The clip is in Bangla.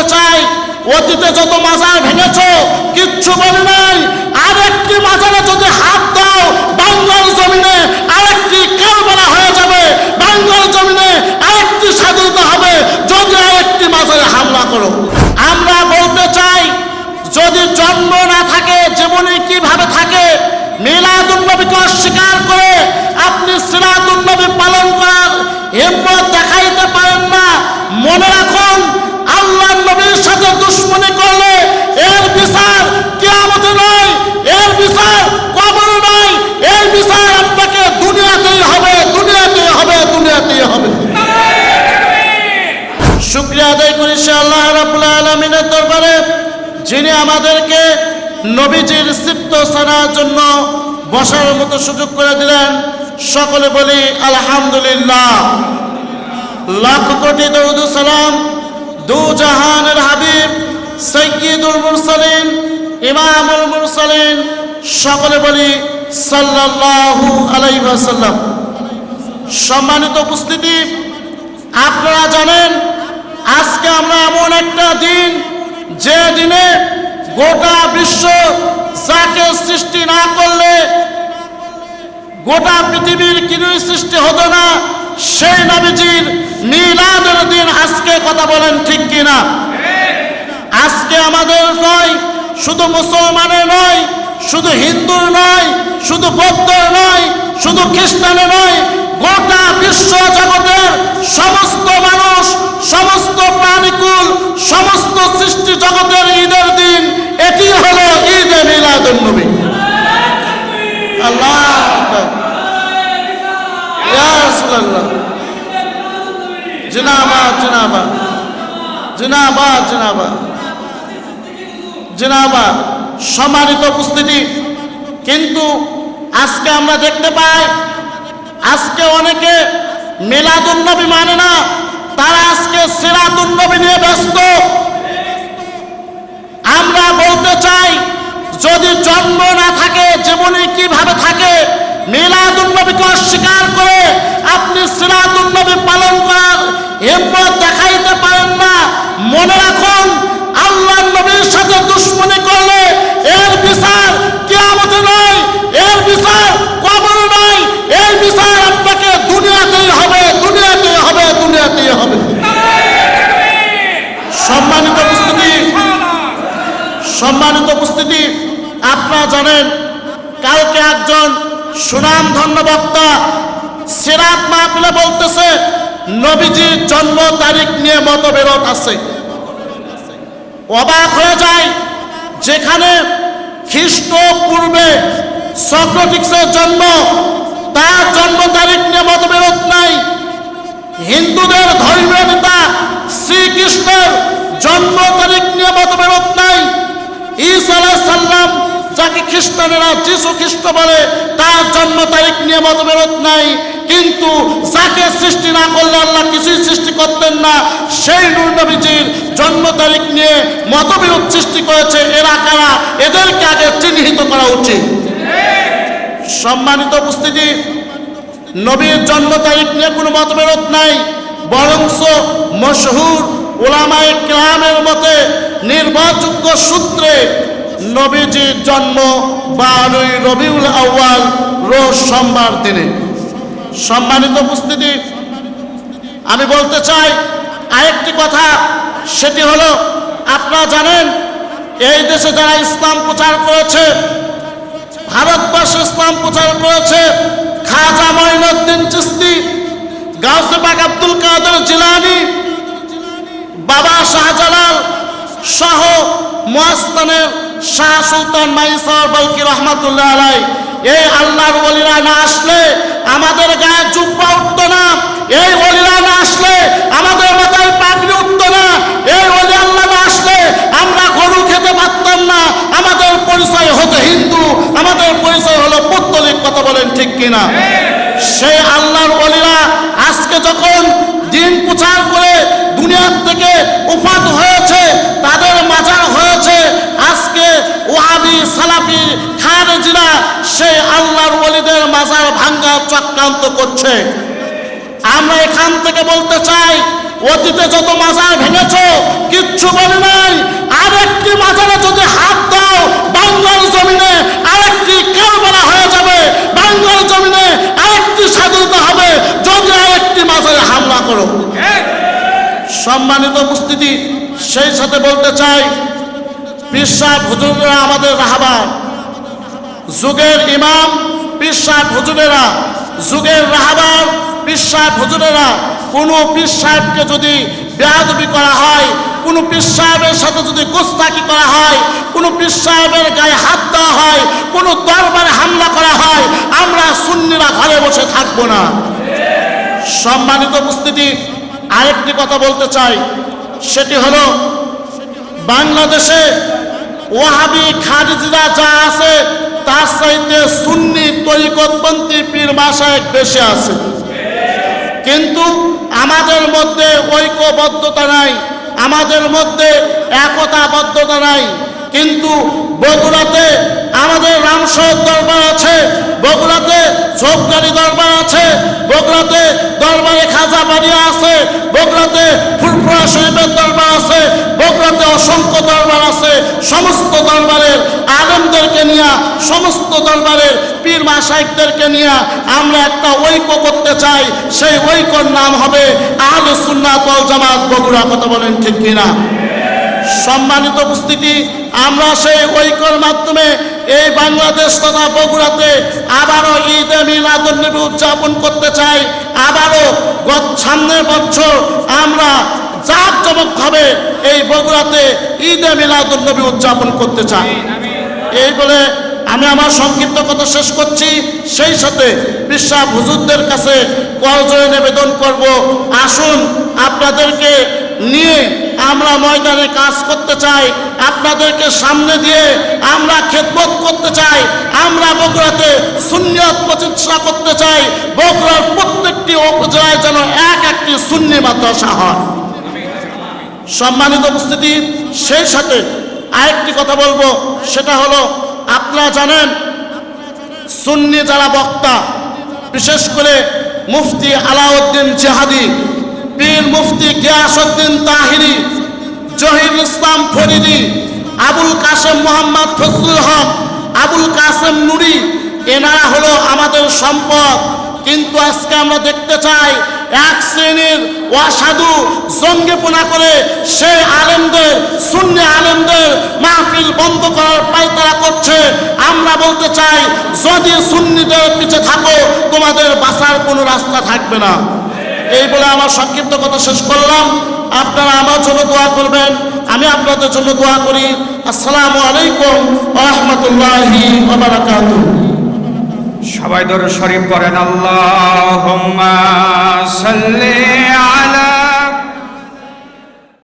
বলতে চাই। অতীতে যত মাজার ভেঙেছো, কিচ্ছু বলে নাই। আরেকটি মাজারে যদি হাত দাও, বাংলার জমিনে আরেকটি কারবালা হয়ে যাবে। বাংলার জমিনে আরেকটি স্বাধীনতা হবে। যদি আরেকটি মাজারে হামলা করো। আমরা বলতে চাই, যদি জন্ম না থাকে, জীবনে কীভাবে থাকে? মিলাদুন্নবীকে অস্বীকার করে আপনি সিরাতুন্নবী পালন করার হিম্মত দেখাইতে পারেন না। মনে রাখুন আলমিনের দরবারে, যিনি আমাদেরকে নবীজির সিপ্ত সানার জন্য বসার মতো সুযোগ করে দিলেন, সকলে বলি, আলহামদুলিল্লাহ। লাখ কোটি দৌদ সালাম, দু জাহানের হাবিব সৈয়দুল মুরসালিন, ইমামুল মুরসালিন, সকলে বলি, সাল্লাল্লাহু আলাইহি সম্মানিত উপস্থিতি, আপনারা জানেন, আজকে আমরা এমন একটা দিন দিনে গোটা বিশ্ব যাকে সৃষ্টি না করলে গোটা পৃথিবীর কিছুই সৃষ্টি হতো না, সেই নবীজির মিলাদের দিন আজকে কথা বলেন ঠিক কিনা? আজকে আমাদের নয়, শুধু মুসলমানের নয়, শুধু হিন্দুর নয়, শুধু বৌদ্ধের নয়, শুধু খ্রিস্টানের নয়, গোটা বিশ্ব জগতের সমস্ত মানুষ সমস্ত প্রাণীকুল, সমস্ত সৃষ্টি জগতের ঈদের দিন, এটি হলো ঈদে মিলাদুন নবী আল্লাহ জিনাবাদ জিনাবাদ। জিনাবাদ জিনাবাদ। জিনাবাদ। সম্মানিত উপস্থিতি, কিন্তু আজকে আমরা দেখতে পাই, আজকে অনেকে মেলাদুন্নবী মানে না তারা আজকে সিরাতুন্নবী নিয়ে ব্যস্ত। আমরা বলতে চাই, যদি জন্ম না থাকে, জীবনে কীভাবে থাকে মিলাদুন্নবীকে অস্বীকার করে আপনি সিরাতুন্নবী পালন করার হিম্মত দেখাইতে পারেন না। মনে রাখুন, আল্লাহ নবীর সাথে দুশ্মনী করলে এর বিচার কিয়ামতে নয় এর বিচার কবর নয় এর বিচার আপনাকে দুনিয়াতেই হবে দুনিয়াতেই হবে দুনিয়াতেই হবে সম্মানিত উপস্থিতি সম্মানিত উপস্থিতি আপনারা জানেন, কালকে একজন সুনাম ধন্য বক্তা সিরাত মাহফিলে বলতেছে, নবীজির জন্ম তারিখ নিয়ে মতবিরোধ আছে। অবাক হয়ে যায়, যেখানে খ্রিস্ট পূর্বে সক্রেটিক্সের জন্ম, তার জন্ম তারিখ নিয়ে মতবিরোধ নাই। হিন্দুদের ধর্মীয় নেতা শ্রীকৃষ্ণের জন্ম তারিখ নিয়ে মতবিরোধ নাই। আলাইহিস সাল্লাম যাকে খ্রিস্টানেরা যিশু খ্রিস্ট বলে, তার জন্ম তারিখ নিয়ে মতবিরোধ নাই। কিন্তু যাকে সৃষ্টি না করলে আল্লাহ কিছুই সৃষ্টি করতেন না, সেই নূর নবীজির জন্ম তারিখ নিয়ে মতবিরোধ সৃষ্টি করেছে এরা কারা? এদেরকে আগে চিহ্নিত করা উচিত। সম্মানিত উপস্থিতি, নবীর জন্ম তারিখ নিয়ে কোনো মতবিরোধ নাই বরংস মশহুর ওলামায় ক্লামের মতে নির্ভরযোগ্য সূত্রে নবীজির জন্ম বারোই রবিউল আউয়াল, রোজ সোমবার দিনে। সম্মানিত উপস্থিতি, আমি বলতে চাই আরেকটি কথা, সেটি হলো, আপনারা জানেন, এই দেশে যারা ইসলাম প্রচার করেছে, ভারতবর্ষে ইসলাম প্রচার করেছে, খাজা মঈনুদ্দিন চিস্তি, গাউসে পাক আব্দুল কাদের জিলানি, বাবা শাহজালাল সহ মহাস্তানের শাহ সুলতান মাইসার বলকি রহমাতুল্লাহ আলাই, এই আল্লাহর ওলিরা না আসলে আমাদের গায়ে জুব্বা উঠতো না, এই ওলিরা না আসলে আমাদের মাথায় পাগড়ি উঠতো না, এই ওলি আল্লাহ না আসলে আমরা গরু খেতে পারতাম না, আমাদের পরিচয় হতো হিন্দু, আমাদের পরিচয় হলো পৌত্তলিক কথা বলেন ঠিক কিনা? সেই আল্লাহর ওলিরা আজকে যখন দিন প্রচার করে দুনিয়ার থেকে উপাত হয়েছে, তাদের সেই আল্লাহর ওলিদের মাজার ভাঙ্গা চক্রান্ত করছে। আমরা এখান থেকে বলতে চাই, অতীতে যত মাজার ভেঙেছ, কিচ্ছু বলে নাই। আরেকটি মাজারে যদি হাত দাও, বাংলার জমিনে আরেকটি কারবালা হয়ে যাবে, বাংলার জমিনে আরেকটি স্বাধীনতা হবে, যদি আরেকটি মাজারে হামলা করো। সম্মানিত উপস্থিতি, সেই সাথে বলতে চাই বিশ্বাস হুজুররা আমাদের রাহাবার যুগের ইমাম বিশ্বাস হুজুরেরা, যুগের রাহাবার বিশ্বাস হুজুরেরা, কোনো পীর সাহেবকে যদি বেয়াদবি করা হয়, কোনো পীর সাহেবের সাথে যদি গোস্তাকি করা হয়, কোনো পীর সাহেবের গায়ে হাত দেওয়া হয়, কোনো দরবারে হামলা করা হয়, আমরা সুন্নিরা ঘরে বসে থাকব না। সম্মানিত উপস্থিতি, আরেকটি কথা বলতে চাই, সেটি হলো, বাংলাদেশে ওয়াহাবি খারিজরা যা আছে তার চাইতে সুন্নি তরিকতপন্থী পীর মাসায় বেশি আছে। কিন্তু আমাদের মধ্যে ঐক্যবদ্ধতা নাই, আমাদের মধ্যে একতাবদ্ধতা নাই। কিন্তু বগুড়াতে আমাদের রামসর দরবার আছে, বগুড়াতে ঝোপগাড়ি দরবার আছে, বগুড়াতে দরবারে খাজা বাড়িয়া আছে বগুড়াতে ফুরফুরা সাহেবের দরবার আছে বগরাতে অসংখ্য দরবার আছে, সমস্ত দরবারের আলমদেরকে নিয়ে, সমস্ত দরবারের পীর মাসাইকদেরকে নিয়ে আমরা একটা ঐক্য করতে চাই। সেই ঐক্যর নাম হবে আল সুন্নাত জামাত। বগুড়া কথা বলেন ঠিক কিনা? সম্মানিত উপস্থিতি, আমরা সেই ঐক্যর মাধ্যমে এই বাংলাদেশ তথা বগুড়াতে আবারও ঈদ ঈদে মিলাদুন্নবী উদযাপন করতে চাই। আবারও সামনের বছর আমরা জাঁকজমকভাবে এই বগুড়াতে ঈদ ঈদে মিলাদুন্নবী উদযাপন করতে চাই। এই বলে আমি আমার সংক্ষিপ্ত কথা শেষ করছি। সেই সাথে বিশ্বাস হুজুরদের কাছে করজোড়ে নিবেদন করব। আসুন আপনাদেরকে নিয়ে আমরা ময়দানে কাজ করতে চাই, আপনাদেরকে সামনে দিয়ে আমরা খেদমত করতে চাই, আমরা বগুড়াতে সুন্নিয়ত প্রতিষ্ঠা করতে চাই, বগুড়ার প্রত্যেকটি উপজেলায় যেন এক একটি সুন্নি মাদ্রাসা হয়। সম্মানিত উপস্থিতি, সেই সাথে আরেকটি কথা বলব, সেটা হলো, আপনারা জানেন, সুন্নি যারা বক্তা, বিশেষ করে মুফতি আলাউদ্দিন জেহাদি, পীর মুফতি গিয়াসউদ্দিন তাহিরি জহির ইসলাম ফরিদি, আবুল কাসেম মোহাম্মদ ফজলুল হক, আবুল কাসেম নুরি, এনারা হলো আমাদের সম্পদ। কিন্তু আজকে আমরা দেখতে চাই, এক শ্রেণির অসাধু জঙ্গিপনা করে সে আলেমদের শূন্য আলেমদের মাহফিল বন্ধ করার পায়তারা করছে। আমরা বলতে চাই, যদি সুন্নিদের পিছে থাকো, তোমাদের বাঁচার কোনো রাস্তা থাকবে না। এই বলে আমার সংক্ষিপ্ত কথা শেষ করলাম। আপনারা আমার জন্য দোয়া করবেন, আমি আপনাদের জন্য দোয়া করি। আসসালামু আলাইকুম রহমতুল্লাহি সবাই ধরে শরীফ করেন আল্লাহ সাল্লি